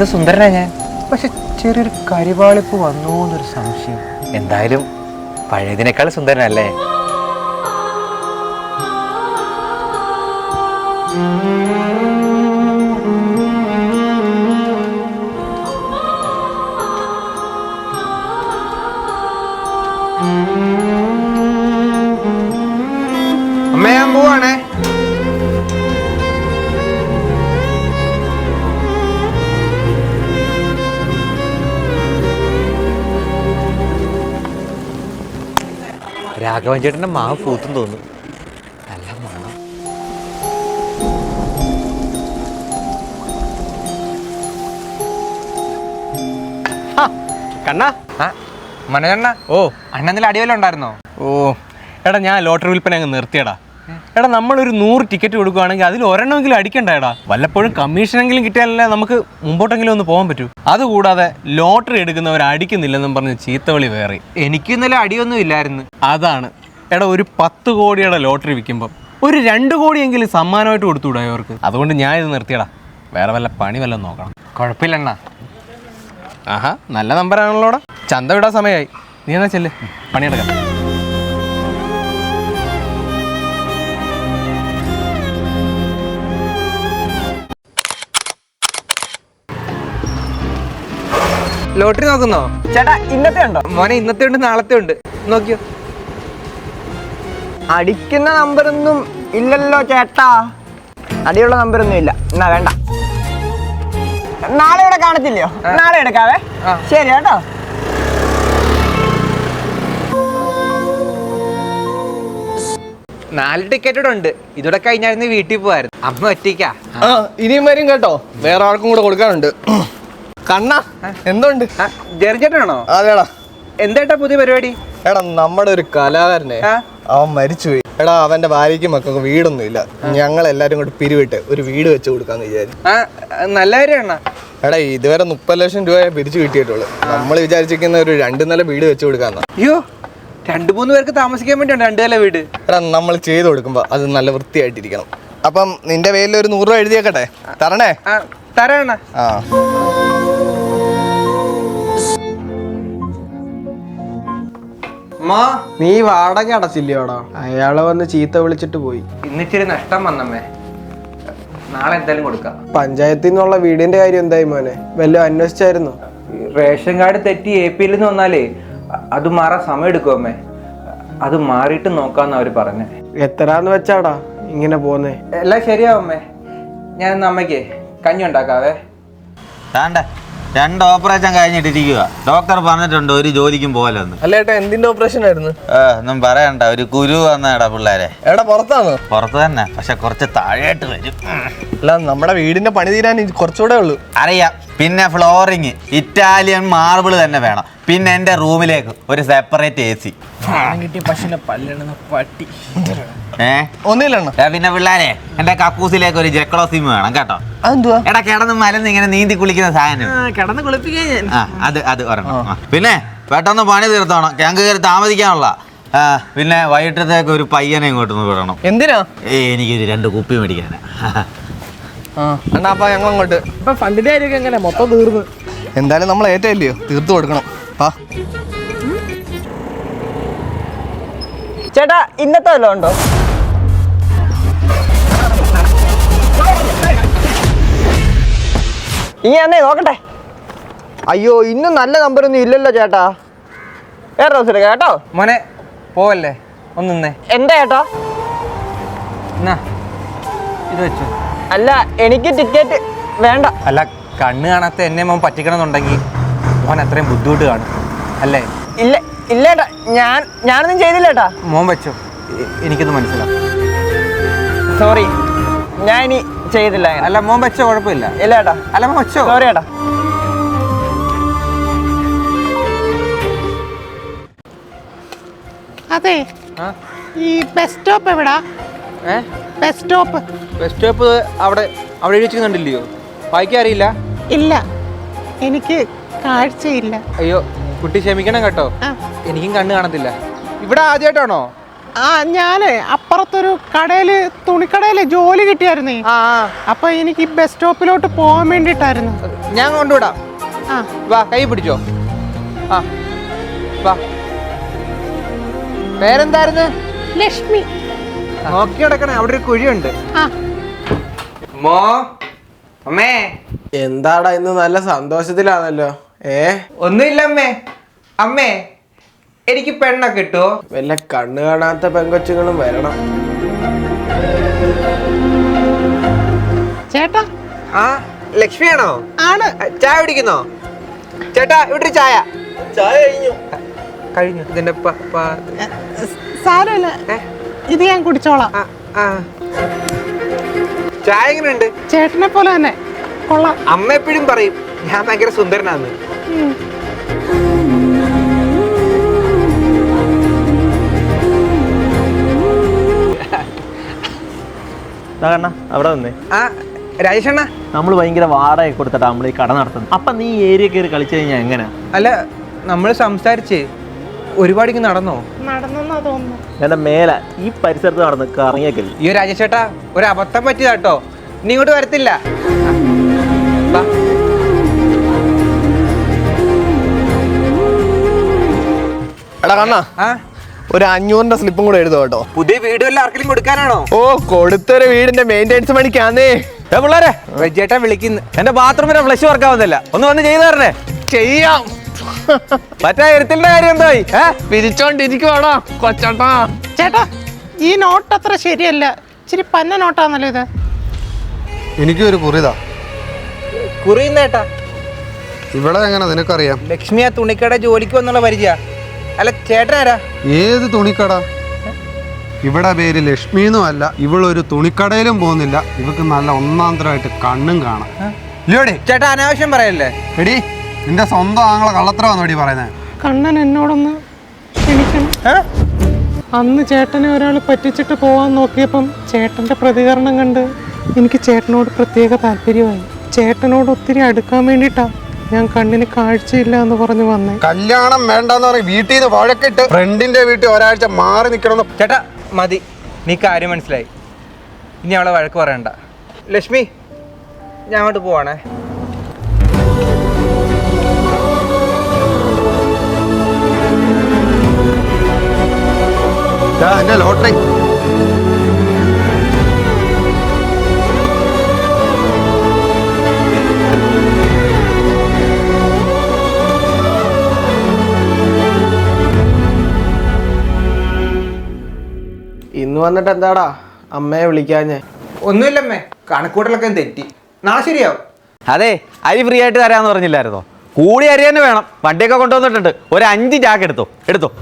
എന്ത് സുന്ദരനാ ഞാൻ പക്ഷെ ചെറിയൊരു കരിവാളിപ്പ് വന്നു എന്നൊരു സംശയം എന്തായാലും പഴയതിനേക്കാൾ സുന്ദരനല്ലേ അമ്മ രാഘവൻ ചേട്ടന്റെ മാവ് പൂത്തും തോന്നുന്നു. നല്ല മണം കണ്ണാ. ആ. മനോജണ്ണ? ഓ. അണ്ണന്നിൽ അടിയല്ലോ ഉണ്ടായിരുന്നോ? ഓ. എടാ ഞാൻ ലോട്ടറി വിൽപ്പന അങ്ങ് നിർത്തിയടാ. എടാ നമ്മളൊരു നൂറ് ടിക്കറ്റ് കൊടുക്കുകയാണെങ്കിൽ അതിൽ ഒരെണ്ണമെങ്കിലും അടിക്കണ്ട എടാ വല്ലപ്പോഴും കമ്മീഷനെങ്കിലും കിട്ടിയാലല്ലേ നമുക്ക് മുമ്പോട്ടെങ്കിലും ഒന്ന് പോകാൻ പറ്റൂ. അതുകൂടാതെ ലോട്ടറി എടുക്കുന്നവർ അടിക്കുന്നില്ലെന്നും പറഞ്ഞ് ചീത്തവിളി വേറെ. എനിക്ക് ഇന്നലെ അടിയൊന്നും ഇല്ലായിരുന്നു. അതാണ്. എടാ ഒരു പത്ത് കോടിയുടെ ലോട്ടറി വിൽക്കുമ്പം ഒരു രണ്ട് കോടിയെങ്കിലും സമ്മാനമായിട്ട് കൊടുത്തുവിടാ അവർക്ക് അതുകൊണ്ട് ഞാൻ ഇത് നിർത്തിയടാ. വേറെ വല്ല പണി വല്ലതും നോക്കണം. കുഴപ്പമില്ലണ്ണ. ആഹാ നല്ല നമ്പറാണല്ലോടാ. ചന്ത വിടാൻ സമയമായി. നീ എന്നാ ചെല്ല്? പണിയെടുക്കാം. ലോട്ടറി നോക്കുന്നോ? ചേട്ടാ ഇന്നത്തെ ഉണ്ടോ? മോനെ ഇന്നത്തെ ഉണ്ട് നാളത്തെ ഉണ്ട്. നോക്കിയോ. അടിക്കുന്ന നമ്പറൊന്നും ഇല്ലല്ലോ ചേട്ടാ. അടിയുള്ള നമ്പറൊന്നും ഇല്ല. എന്നാ വേണ്ട. നാളെ ഇവിടെ കാണത്തില്ലയോ? നാളെ എടുക്കാവേ. ശരി കേട്ടോ. നാല് ടിക്കറ്റ് ഇവിടെ ഉണ്ട്. ഇതോടെ കഴിഞ്ഞായിരുന്നു വീട്ടിൽ പോവായിരുന്നു. അമ്മ ഒറ്റയ്ക്കാ? ഇനിയും വരും കേട്ടോ. വേറെ ആർക്കും കൂടെ കൊടുക്കാനുണ്ട്. കണ്ണ എന്തുണ്ട്? ആ, അതെടാ. എന്തേട്ടാ പുതിയ പരിപാടി? എടാ നമ്മുടെ ഒരു കലാകാരനെ. അവൻ മരിച്ചുപോയി. എടാ അവന്റെ ഭാര്യയ്ക്കും മക്കൾക്ക് വീടൊന്നും ഇല്ല ഞങ്ങൾ എല്ലാരും കൂടെ പിരിവിട്ട് ഒരു വീട് വെച്ച് കൊടുക്കാന്ന് വിചാരിച്ചു. നല്ല കാര്യമാണ്? എടാ ഇതുവരെ മുപ്പത് ലക്ഷം രൂപയെ പിരിച്ചു കിട്ടിയിട്ടുള്ളൂ. നമ്മൾ വിചാരിച്ചിരിക്കുന്ന ഒരു രണ്ട് നില വീട് വെച്ച് കൊടുക്കാന്നാ. അയ്യോ രണ്ടു മൂന്ന് പേർക്ക് താമസിക്കാൻ വേണ്ടിയാണ് രണ്ടു നില വീട്? എടാ നമ്മൾ ചെയ്ത് കൊടുക്കുമ്പോ അത് നല്ല വൃത്തിയായിട്ടിരിക്കണം. അപ്പം നിന്റെ പേരിൽ ഒരു നൂറ് രൂപ എഴുതിയേക്കട്ടെ? തരണ? തരാണ ആ. മാ നീ വാടക അടച്ചില്ലയോടാ അയാളെ വന്ന് ചീത്ത വിളിച്ചിട്ട് പോയി. ഇന്നിച്ചിരി നഷ്ടം വന്നമ്മേ. നാളെ എന്തായാലും കൊടുക്കാം. പഞ്ചായത്തിൽ നിന്നുള്ള വീടിന്റെ കാര്യം എന്തായി മോനെ? വല്ലതും അന്വേഷിച്ചായിരുന്നു? റേഷൻ കാർഡ് തെറ്റി എ പിയിൽ നിന്ന് വന്നാലേ അത് മാറാൻ സമയം എടുക്കും അമ്മേ? അത് മാറിയിട്ട് നോക്കാന്ന് അവർ പറഞ്ഞേ. എത്രാന്ന് വെച്ചാടാ ഇങ്ങനെ പോന്നേ? എല്ലാം ശരിയാവും അമ്മേ. ഞാൻ അമ്മയ്ക്ക് കഞ്ഞി ഉണ്ടാക്കാവേ. താണ്ട. രണ്ട് ഓപ്പറേഷൻ കഴിഞ്ഞിട്ടിരിക്കുക ഡോക്ടർ പറഞ്ഞിട്ടുണ്ട് ഒരു ജോലിക്കും പോകലെന്ന് അല്ല ഏട്ടാ എന്തിന്റെ ഓപ്പറേഷൻ ആയിരുന്നു? ഏ ഒന്നും പറയണ്ട ഒരു കുരു വന്നടാ പിള്ളേരെ. എടാ പുറത്താണ് പുറത്ത് തന്നെ പക്ഷെ കുറച്ച് താഴെയായിട്ട് വരും. അല്ല നമ്മുടെ വീടിന്റെ പണി തീരാൻ ഇനി കുറച്ചുകൂടെ ഉള്ളൂ. അറിയാം പിന്നെ ഫ്ലോറിങ് ഇറ്റാലിയൻ മാർബിൾ തന്നെ വേണം. പിന്നെ എന്റെ റൂമിലേക്ക് ഒരു സെപ്പറേറ്റ് എ സി ഏ ഒന്നുമില്ലണ്ണ ഏ, പിന്നെ പിള്ളേരെ എന്റെ കക്കൂസിലേക്ക് ഒരു ജെക്കളോ സിം വേണം കേട്ടോ. എടാ കിടന്ന് മലന്ന് ഇങ്ങനെ നീന്തി കുളിക്കുന്ന സാധനം. കിടന്ന് കുളിപ്പിക്കാൻ അത് അത് ഒരെണ്ണം. പിന്നെ പെട്ടെന്ന് പണി തീർത്തോണം. ഞങ്ങൾക്ക് കയറി താമസിക്കാനുള്ള. പിന്നെ വൈകിട്ടത്തേക്ക് ഒരു പയ്യനെ ഇങ്ങോട്ട് വിടണം. എന്തിനാ? ഏ എനിക്ക് രണ്ട് കുപ്പി മേടിക്കാനാ. ആ അണ്ണാ അപ്പൊ ഞങ്ങൾ അങ്ങോട്ട് ഇപ്പൊ ഫണ്ടിന്റെ കാര്യമൊക്കെ എങ്ങനെ? മൊത്തം തീർന്നു. എന്തായാലും നമ്മൾ ഏറ്റല്ലയോ തീർത്തു കൊടുക്കണം. പാ ചേട്ടാ ഇന്നത്തെ വല്ലതും ഉണ്ടോ? ഇനി എന്നേ നോക്കട്ടെ. അയ്യോ ഇന്നും നല്ല നമ്പർ ഒന്നും ഇല്ലല്ലോ ചേട്ടാ. വേറെ ദിവസം എടുക്കാം കേട്ടോ. മോനെ പോവല്ലേ? ഒന്നേ എന്താ ചേട്ടാ? എന്നാ ഇത് വെച്ചു. അല്ല എനിക്ക് ടിക്കറ്റ് വേണ്ട. അല്ല കണ്ണ് കാണാത്ത എന്നെ മോൻ പറ്റിക്കണമെന്നുണ്ടെങ്കിൽ മോൻ അത്രയും ബുദ്ധിമുട്ട് കാണും. അല്ലേ? ഇല്ല ഇല്ല ഏട്ടാ ഞാൻ ഞാനൊന്നും ചെയ്തില്ല ഏട്ടാ മോൻ വെച്ചു. എനിക്കൊന്നും എനിക്കത് മനസ്സിലാവും. സോറി ഞാൻ ഇനി ചെയ്തില്ല. അല്ല മോൻ വെച്ചോ കുഴപ്പമില്ല. ഇല്ല ഏട്ടാ. അല്ല മോൻ വെച്ചോ? സോറി ചേട്ടാ അതെ. ആ? ഈ ബസ് സ്റ്റോപ്പ് എവിടാ? ഏ? ബസ് സ്റ്റോപ്പ് ബസ് സ്റ്റോപ്പ് അവിടെ അവിടെ എഴുതി വായിക്കാൻ അറിയില്ല? ഇല്ല. എനിക്ക് കാഴ്ചയില്ല. അയ്യോ കുട്ടി ക്ഷമിക്കണം കേട്ടോ. ആ. എനിക്കും കണ്ണ് കാണത്തില്ല. ഇവിടെ ആദ്യമായിട്ടാണോ? ആ ഞാനേ അപ്പുറത്തൊരു കടയിൽ തുണിക്കടയിൽ ജോലി കിട്ടിയായിരുന്നേ. ആ ആ. അപ്പൊ എനിക്ക് ബസ് സ്റ്റോപ്പിലോട്ട് പോകാൻ വേണ്ടിട്ടായിരുന്നു ഞാൻ കൊണ്ടുവിടാം. ആ. വാ കൈ പിടിച്ചോ. ആ. വാ. പേരെന്തായിരുന്നു? ലക്ഷ്മി. നോക്കി കിടക്കണേ അവിടെ ഒരു കുഴിയുണ്ട്. ആ. മോ അമ്മേ. എന്താടാ ഇന്ന് നല്ല സന്തോഷത്തിലാണല്ലോ? ഏ? ഒന്നുമില്ല അമ്മേ. അമ്മേ എനിക്ക് പെണ്ണ കിട്ടുമോ വല്ല കണ്ണു കാണാത്ത പെങ്കൊച്ചുങ്ങളും വരണം. ചേട്ടാ. ആ ലക്ഷ്മിയാണോ? ആണ്. ചായ കുടിക്കുന്നോ? ചേട്ടാ ഇവിടെ ഒരു ചായ. ചായ കഴിഞ്ഞു. കഴിഞ്ഞു. ഇതിന്റെ പ- പ- സാരമില്ല. ഇത് ഞാൻ കുടിച്ചോളാം. ആ, ആ. ചായ എങ്ങനെയുണ്ട്? ചേട്ടനെ പോലെ തന്നെ. കൊള്ളാം. അമ്മ എപ്പോഴും പറയും ഞാൻ ഭയങ്കര സുന്ദരനാന്ന്. ഉം. അവിടെ നിന്നേ. ആ രാജേഷണ്ണ. നമ്മൾ ഭയങ്കര വാടക കൊടുത്തിട്ടാ നമ്മൾ ഈ കട നടത്തുന്നത്. അപ്പൊ നീ ഏരിയ കയറി കളിച്ചു കഴിഞ്ഞാൽ എങ്ങനെ? അല്ല നമ്മൾ സംസാരിച്ച് ഒരുപാട് ഇങ്ങ് നടന്നോ? എന്റെ മേലെ ഈ പരിസരത്ത് നടന്ന് കറങ്ങിയേക്കല്ലേ അയ്യോ രാജേഷേട്ടാ ഒരു അബദ്ധം പറ്റിയതാട്ടോ നീ ഇങ്ങോട്ട് വരത്തില്ല. എടാ കണ്ണാ. ആ? ഒരു അഞ്ഞൂറിന്റെ സ്ലിപ്പും കൂടെ എഴുതും കേട്ടോ. പുതിയ വീട് വല്ല ആർക്കെങ്കിലും കൊടുക്കാനാണോ? ഓ കൊടുത്തൊരു വീടിന്റെ മെയിന്റെനൻസ് പണിക്കാന്നേ. ഏ പിള്ളേരെ റെജിയേട്ടാ വിളിക്കുന്നു. എന്റെ ബാത്റൂമിന്റെ ഫ്ലഷ് വർക്ക് ആവുന്നില്ല. ഒന്ന് വന്ന് ചെയ്തു തരണേ. ചെയ്യാം. മറ്റേ എഴുത്തിന്റെ കാര്യം എന്തായി? ഏ? പിരിച്ചോണ്ടിരിക്കുവാണോ കൊച്ചോട്ടാ. ചേട്ടാ ഈ നോട്ട് അത്ര ശരിയല്ല. ഇച്ചിരി പന്ന നോട്ടാന്നല്ലോ ഇത്. എനിക്കും ഒരു കുറിതാ. കുറിയുന്നേട്ടാ. ഇവിടെ എങ്ങനെ നിനക്കറിയാം? ലക്ഷ്മി ആ തുണിക്കട ജോലിക്ക് വന്നുള്ള പരിചയ. അല്ല ചേട്ടനാരാ? ഏത് തുണിക്കട? ഇവിടെ പേര് ലക്ഷ്മി എന്നും അല്ല ഇവളൊരു തുണിക്കടയിലും പോകുന്നില്ല. ഇവക്ക് നല്ല ഒന്നാന്തരമായിട്ട് കണ്ണും കാണാം. ചേട്ടാ അനാവശ്യം പറയല്ലേ? എടി നിന്റെ സ്വന്തം ആങ്ങളെ കള്ളത്തരമാണോടി പറയുന്നത് കണ്ണൻ എന്നോടൊന്ന് ക്ഷണിക്കണം അന്ന് ചേട്ടനെ ഒരാൾ പറ്റിച്ചിട്ട് പോവാൻ നോക്കിയപ്പം ചേട്ടന്റെ പ്രതികരണം കണ്ട് എനിക്ക് ചേട്ടനോട് പ്രത്യേക താല്പര്യമായി. ചേട്ടനോട് ഒത്തിരി അടുക്കാൻ വേണ്ടിയിട്ടാ ഞാൻ കണ്ണിന് കാഴ്ചയില്ല എന്ന് പറഞ്ഞു വന്നേ. കല്യാണം വേണ്ടെന്ന് പറഞ്ഞ് വീട്ടിൽ നിന്ന് വഴക്കിട്ട് ഫ്രണ്ടിന്റെ വീട്ടിൽ ഒരാഴ്ച മാറി നിൽക്കണം ചേട്ടാ മതി. നീ കാര്യം മനസ്സിലായി. ഇനി അവളെ വഴക്ക് പറയണ്ട. ലക്ഷ്മി ഞാൻ അങ്ങോട്ട് പോവാണേ. എന്റെ ലോട്ടറി. ഇന്ന് വന്നിട്ട് എന്താടാ? അമ്മയെ വിളിക്കാഞ്ഞേ. ഒന്നുമില്ലമ്മേ കണക്കൂട്ടലൊക്കെ തെറ്റി. നാളെ ശരിയാവും. അതെ അരി ഫ്രീ ആയിട്ട് തരാന്ന് പറഞ്ഞില്ലായിരുന്നോ? കൂടി അരി തന്നെ വേണം. വണ്ടിയൊക്കെ കൊണ്ടുവന്നിട്ടുണ്ട്. ഒരു അഞ്ച് ചാക്ക് എടുത്തോ? എടുത്തോ?